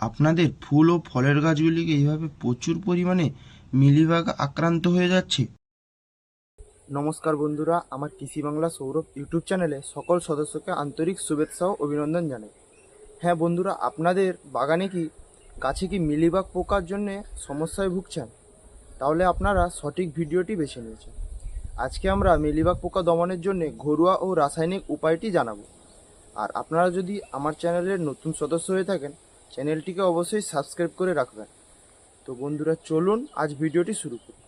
আপনাদের ফুল ও ফলের গাছগুলিকে এইভাবে প্রচুর পরিমাণে মিলিবাগ আক্রান্ত হয়ে যাচ্ছে। নমস্কার বন্ধুরা, আমার কৃষি বাংলা সৌরভ ইউটিউব চ্যানেলে সকল সদস্যকে আন্তরিক শুভেচ্ছা ও অভিনন্দন জানাই। হ্যাঁ বন্ধুরা, আপনাদের বাগানে কি, গাছে কি মিলিবাগ পোকার জন্যে সমস্যায় ভুগছেন? তাহলে আপনারা সঠিক ভিডিওটি বেছে নিয়েছেন। আজকে আমরা মিলিবাগ পোকা দমনের জন্য ঘরোয়া ও রাসায়নিক উপায়টি জানাব। আর আপনারা যদি আমার চ্যানেলের নতুন সদস্য হয়ে থাকেন চ্যানেলটিকে অবশ্যই সাবস্ক্রাইব করে রাখবেন। তো বন্ধুরা, চলুন আজ ভিডিওটি শুরু করি।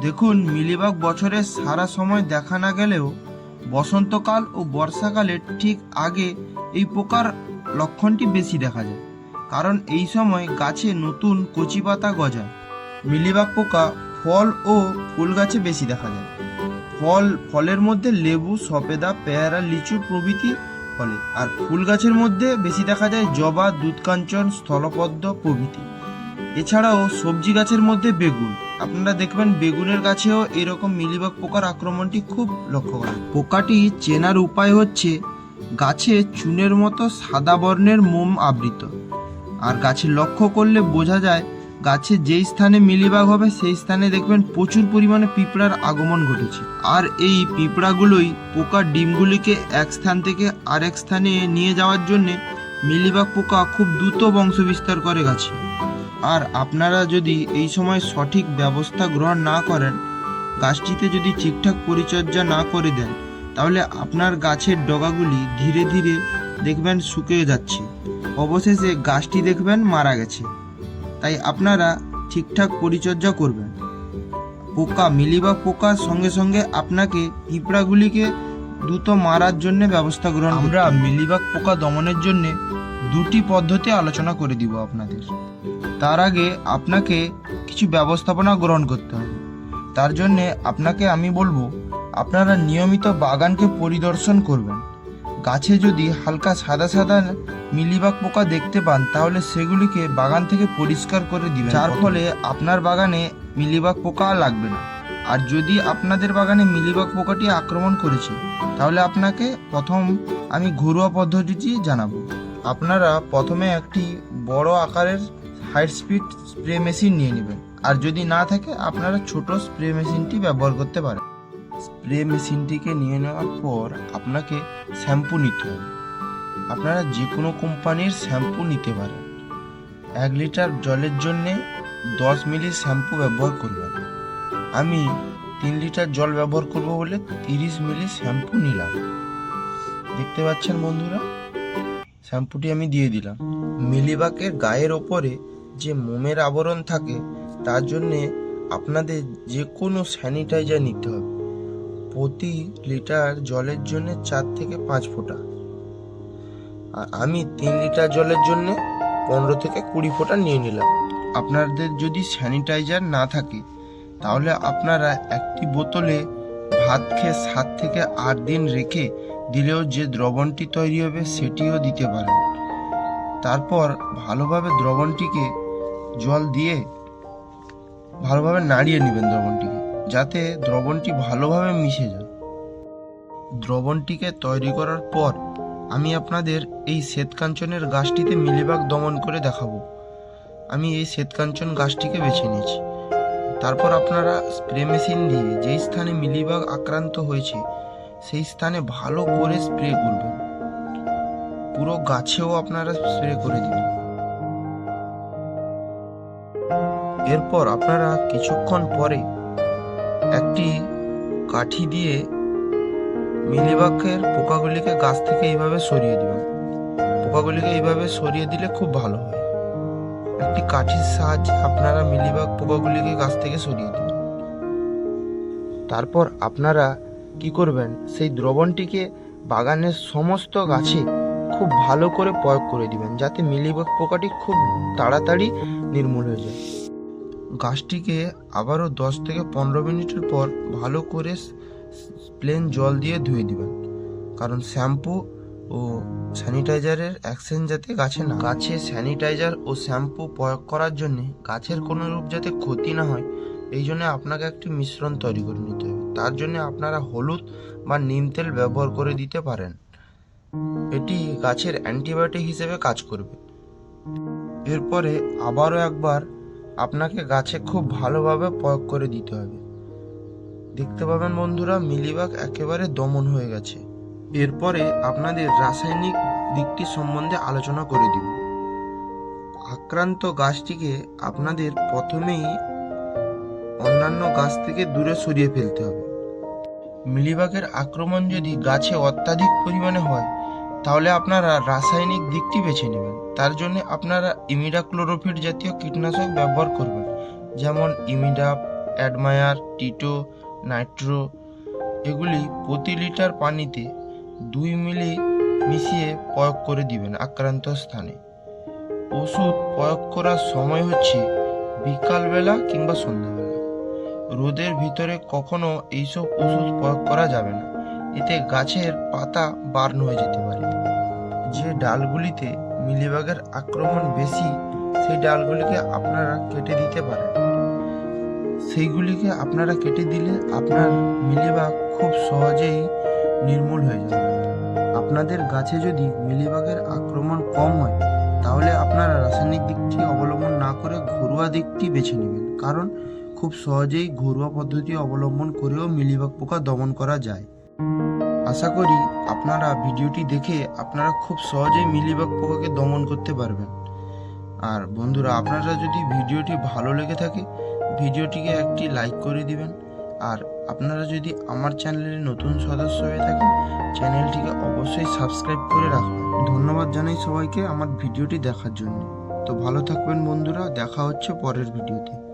দেখুন, মিলিবাগ বছরের সারা সময় দেখা না গেলেও বসন্তকাল ও বর্ষাকালের ঠিক আগে এই পোকার লক্ষণটি বেশি দেখা যায়। কারণ এই সময় গাছে নতুন কচি পাতা গজায়। মিলিবাগ পোকা ফল ও ফুল গাছে বেশি দেখা যায়। ফল, ফলের মধ্যে লেবু সপেদা পেয়ারা, লিচু প্রভৃতি ফলে। আর ফুল গাছের মধ্যে বেশি দেখা যায় জবা, দুধকাঞ্চন, স্থলপদ্ম প্রভৃতি। এছাড়াও সবজি গাছের মধ্যে বেগুন। আপনারা দেখবেন বেগুনের গাছেও এরকম মিলিবাগ পোকার আক্রমণটি খুব লক্ষ্য করেন। পোকাটি চেনার উপায় হচ্ছে গাছে চুনের মতো সাদা বর্ণের মোম আবৃত। আর গাছে লক্ষ্য করলে বোঝা যায় গাছে যেই স্থানে মিলিবাগ হবে, সেই স্থানে দেখবেন প্রচুর পরিমাণে পিঁপড়ার আগমন ঘটেছে। আর এই পিঁপড়াগুলোই পোকার ডিমগুলিকে এক স্থান থেকে আরেক স্থানে নিয়ে যাওয়ার জন্যে মিলিবাগ পোকা খুব দ্রুত বংশ বিস্তার করে গাছে। আর আপনারা যদি এই সময় সঠিক ব্যবস্থা গ্রহণ না করেন, গাছটিতে যদি ঠিকঠাক পরিচর্যা না করে দেন, তাহলে আপনার গাছের ডগাগুলি ধীরে ধীরে দেখবেন শুকিয়ে যাচ্ছে। অবশেষে গাছটি দেখবেন মারা গেছে। তাই আপনারা ঠিকঠাক পরিচর্যা করবেন। পোকা মিলিবাগ পোকার সঙ্গে সঙ্গে আপনাকে পিঁপড়াগুলিকে দ্রুত মারার জন্য ব্যবস্থা গ্রহণ আমরা মিলিবাগ পোকা দমনের জন্য দুটি পদ্ধতি আলোচনা করে দিব আপনাদের। তার আগে আপনাকে কিছু ব্যবস্থাপনা গ্রহণ করতে হবে। তার জন্যে আপনাকে আমি বলব আপনারা নিয়মিত বাগানকে পরিদর্শন করবেন। গাছে যদি হালকা সাদা সাদা মিলিবাগ পোকা দেখতে পান, তাহলে সেগুলিকে বাগান থেকে পরিষ্কার করে দিবেন। যার ফলে আপনার বাগানে মিলিবাগ পোকা লাগবে না। আর যদি আপনাদের বাগানে মিলিবাগ পোকাটি আক্রমণ করেছে, তাহলে আপনাকে প্রথম আমি ঘরোয়া পদ্ধতিটি জানাব। আপনারা প্রথমে একটি বড় আকারের হাই স্পিড স্প্রে মেশিন নিয়ে নেবেন। আর যদি না থাকে, আপনারা ছোট স্প্রে মেশিনটি ব্যবহার করতে পারেন। স্প্রে মেশিনটিকে নিয়ে নেওয়ার পর আপনাকে শ্যাম্পু নিতে হবে। আপনারা যে কোনো কোম্পানির শ্যাম্পু নিতে পারেন। এক লিটার জলের জন্যে দশ মিলি শ্যাম্পু ব্যবহার করবেন। আমি তিন লিটার জল ব্যবহার করব বলে তিরিশ মিলি শ্যাম্পু নিলাম। দেখতে পাচ্ছেন বন্ধুরা? শ্যাম্পুটি আমি দিয়ে দিলাম। মিলিবাকের গায়ের ওপরে যে মোমের আবরণ থাকে, তার জন্যে আপনাদের যে কোনো স্যানিটাইজার নিতে হবে। প্রতি লিটার জলের জন্য চার থেকে পাঁচ ফোঁটা। আর আমি তিন লিটার জলের জন্য পনেরো থেকে কুড়ি ফোঁটা নিয়ে নিলাম। আপনাদের যদি স্যানিটাইজার না থাকে, তাহলে আপনারা একটি বোতলে ভাত খেয়ে সাত থেকে আট দিন রেখে দিলেও যে দ্রবণটি তৈরি হবে সেটিও দিতে পারেন। তারপর ভালোভাবে দ্রবণটিকে জল দিয়ে ভালোভাবে নাড়িয়ে নেবেন দ্রবণটিকে। যাতে দ্রবণটি ভালোভাবে মিশে যায়। দ্রবণটিকে তৈরি করার পর আমি আপনাদের এই শ্বেতকাঞ্চনের গাছটিতে মিলিবাগ দমন করে দেখাবো। আমি এই শ্বেতকাঞ্চন গাছটিকে বেছে নিয়েছি। তারপর আপনারা স্প্রে মেশিন দিয়ে যেই স্থানে মিলিবাগ আক্রান্ত হয়েছে, সেই স্থানে ভালো করে স্প্রে করবেন। পুরো গাছেও আপনারা স্প্রে করে দিবেন। এরপর আপনারা কিছুক্ষণ পরে একটি কাঠি দিয়ে মিলিবাগের পোকাগুলিকে গাছ থেকে এইভাবে সরিয়ে দিবেন পোকাগুলিকে এইভাবে সরিয়ে দিলে খুব ভালো হয়। একটি কাঠির সাহায্যে আপনারা মিলিবাগ পোকাগুলিকে গাছ থেকে সরিয়ে দিবেন তারপর আপনারা কি করবেন? সেই দ্রবণটিকে বাগানের সমস্ত গাছে খুব ভালো করে প্রয়োগ করে দিবেন, যাতে মিলিবাগ পোকাটি খুব তাড়াতাড়ি নির্মূল হয়ে যায়। গাছটিকে আবারও দশ থেকে পনেরো মিনিটের পর ভালো করে প্লেন জল দিয়ে ধুয়ে দিবেন। কারণ শ্যাম্পু ও স্যানিটাইজারের অ্যাকশন যাতে গাছে না গাছে স্যানিটাইজার ও শ্যাম্পু প্রয়োগ করার জন্য গাছের কোনো রূপ যাতে ক্ষতি না হয়, এই জন্য আপনাকে একটি মিশ্রণ তৈরি করে নিতে হবে। তার জন্য আপনারা হলুদ বা নিম তেল ব্যবহার করে দিতে পারেন। এটি গাছের অ্যান্টিবায়োটিক হিসেবে কাজ করবে। এরপরে আবারও একবার আপনাকে গাছে খুব ভালোভাবে প্রয়োগ করে দিতে হবে। দেখতে পাবেন বন্ধুরা, মিলিবাগ একেবারে দমন হয়ে গেছে। এরপরে আপনাদের রাসায়নিক দিকটি সম্বন্ধে আলোচনা করে দিব। আক্রান্ত গাছটিকে আপনাদের প্রথমেই অন্যান্য গাছ থেকে দূরে সরিয়ে ফেলতে হবে। মিলিবাগের আক্রমণ যদি গাছে অত্যাধিক পরিমাণে হয় তাহলে আপনারা রাসায়নিক দিকটি বেছে নেবেন। তার জন্য আপনারা ইমিডাক্লোরোফিড জাতীয় কীটনাশক ব্যবহার করবেন। যেমন ইমিডা অ্যাডমায়ার, টিটো, নাইট্রো, এগুলি প্রতি লিটার পানিতে দুই মিলি মিশিয়ে প্রয়োগ করে দিবেন আক্রান্ত স্থানে। ওষুধ প্রয়োগ করার সময় হচ্ছে বিকালবেলা কিংবা সন্ধ্যাবেলা। রোদের ভিতরে কখনো এইসব ওষুধ প্রয়োগ করা যাবে না। এতে গাছের পাতা বার্ন হয়ে যেতে পারে। যে ডালগুলিতে মিলিবাগের আক্রমণ বেশি, সেই ডালগুলিকে আপনারা কেটে দিতে পারেন। সেইগুলিকে আপনারা কেটে দিলে আপনার মিলিবাগ খুব সহজেই নির্মূল হয়ে যাবে। আপনাদের গাছে যদি মিলিবাগের আক্রমণ কম হয়, তাহলে আপনারা রাসায়নিক দিকটি অবলম্বন না করে ঘরোয়া দিকটি বেছে নেবেন। কারণ খুব সহজেই ঘরোয়া পদ্ধতি অবলম্বন করেও মিলিবাগ পোকা দমন করা যায়। আশা করি আপনারা ভিডিওটি দেখে আপনারা খুব সহজেই মিলিবাগ পোকাকে দমন করতে পারবেন। আর বন্ধুরা, আপনারা যদি ভিডিওটি ভালো লেগে থাকে, ভিডিওটিকে একটি লাইক করে দিবেন। আর আপনারা যদি আমার চ্যানেলের নতুন সদস্য হয়ে থাকেন, চ্যানেলটিকে অবশ্যই সাবস্ক্রাইব করে রাখবেন ধন্যবাদ জানাই সবাইকে আমার ভিডিওটি দেখার জন্য। তো ভালো থাকবেন বন্ধুরা, দেখা হচ্ছে পরের ভিডিওতে।